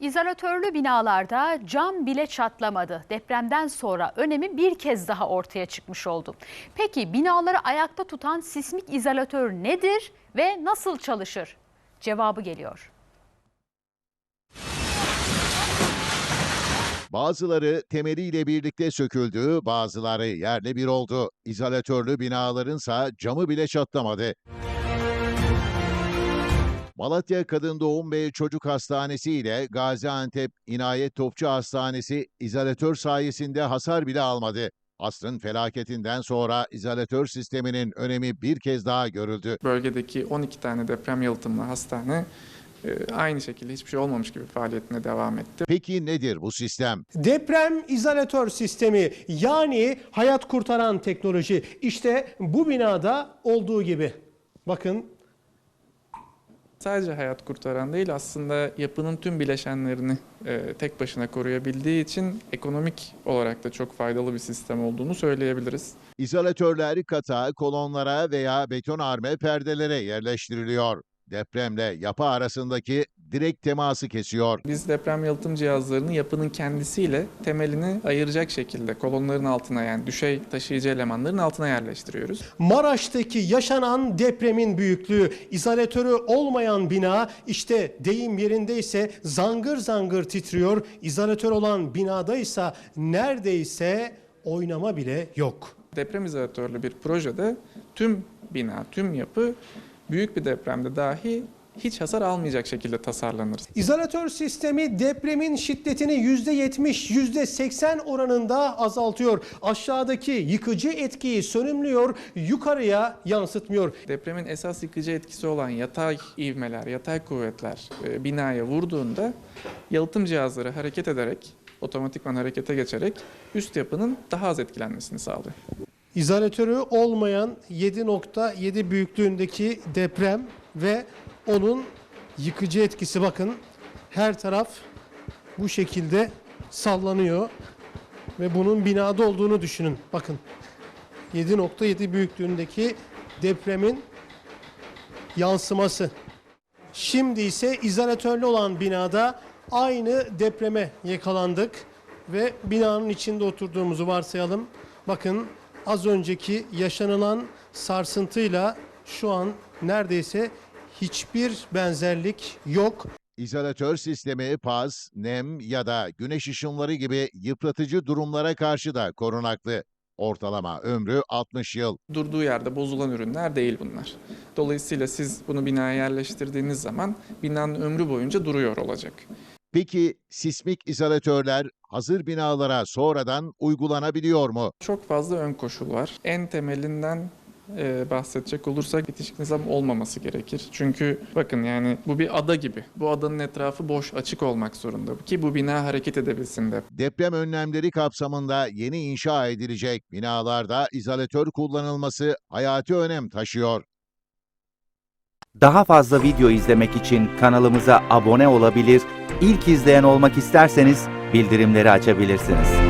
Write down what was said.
İzolatörlü binalarda cam bile çatlamadı. Depremden sonra önemi bir kez daha ortaya çıkmış oldu. Peki binaları ayakta tutan sismik izolatör nedir ve nasıl çalışır? Cevabı geliyor. Bazıları temeliyle birlikte söküldü, bazıları yerle bir oldu. İzolatörlü binalarınsa camı bile çatlamadı. Malatya Kadın Doğum ve Çocuk Hastanesi ile Gaziantep İnayet Topçu Hastanesi izolatör sayesinde hasar bile almadı. Asrın felaketinden sonra izolatör sisteminin önemi bir kez daha görüldü. Bölgedeki 12 tane deprem yalıtımlı hastane e, aynı şekilde hiçbir şey olmamış gibi faaliyetine devam etti. Peki nedir bu sistem? Deprem izolatör sistemi yani hayat kurtaran teknoloji işte bu binada olduğu gibi. Bakın Sadece hayat kurtaran değil aslında yapının tüm bileşenlerini e, tek başına koruyabildiği için ekonomik olarak da çok faydalı bir sistem olduğunu söyleyebiliriz. İzolatörler katağa, kolonlara veya betonarme perdelere yerleştiriliyor. Depremle yapı arasındaki direkt teması kesiyor. Biz deprem yalıtım cihazlarını yapının kendisiyle temelini ayıracak şekilde kolonların altına yani düşey taşıyıcı elemanların altına yerleştiriyoruz. Maraş'taki yaşanan depremin büyüklüğü, izolatörü olmayan bina işte deyim yerindeyse zangır zangır titriyor. İzolatör olan binada ise neredeyse oynama bile yok. Deprem izolatörlü bir projede tüm bina, tüm yapı büyük bir depremde dahi hiç hasar almayacak şekilde tasarlanır. İzolatör sistemi depremin şiddetini %70, %80 oranında azaltıyor. Aşağıdaki yıkıcı etkiyi sönümlüyor, yukarıya yansıtmıyor. Depremin esas yıkıcı etkisi olan yatay ivmeler, yatay kuvvetler e, binaya vurduğunda yalıtım cihazları hareket ederek, otomatikman harekete geçerek üst yapının daha az etkilenmesini sağlıyor. İzolatörü olmayan 7.7 büyüklüğündeki deprem ve onun yıkıcı etkisi bakın her taraf bu şekilde sallanıyor ve bunun binada olduğunu düşünün. Bakın 7.7 büyüklüğündeki depremin yansıması. Şimdi ise izolatörlü olan binada aynı depreme yakalandık ve binanın içinde oturduğumuzu varsayalım. Bakın az önceki yaşanılan sarsıntıyla şu an neredeyse hiçbir benzerlik yok. İzolatör sistemi paz, nem ya da güneş ışınları gibi yıpratıcı durumlara karşı da korunaklı. Ortalama ömrü 60 yıl. Durduğu yerde bozulan ürünler değil bunlar. Dolayısıyla siz bunu binaya yerleştirdiğiniz zaman binanın ömrü boyunca duruyor olacak. Peki sismik izolatörler hazır binalara sonradan uygulanabiliyor mu? Çok fazla ön koşul var. En temelinden e, bahsedecek olursak bitişik nizam olmaması gerekir. Çünkü bakın yani bu bir ada gibi. Bu adanın etrafı boş, açık olmak zorunda ki bu bina hareket edebilsin de. Deprem önlemleri kapsamında yeni inşa edilecek binalarda izolatör kullanılması hayati önem taşıyor. Daha fazla video izlemek için kanalımıza abone olabilir, ilk izleyen olmak isterseniz bildirimleri açabilirsiniz.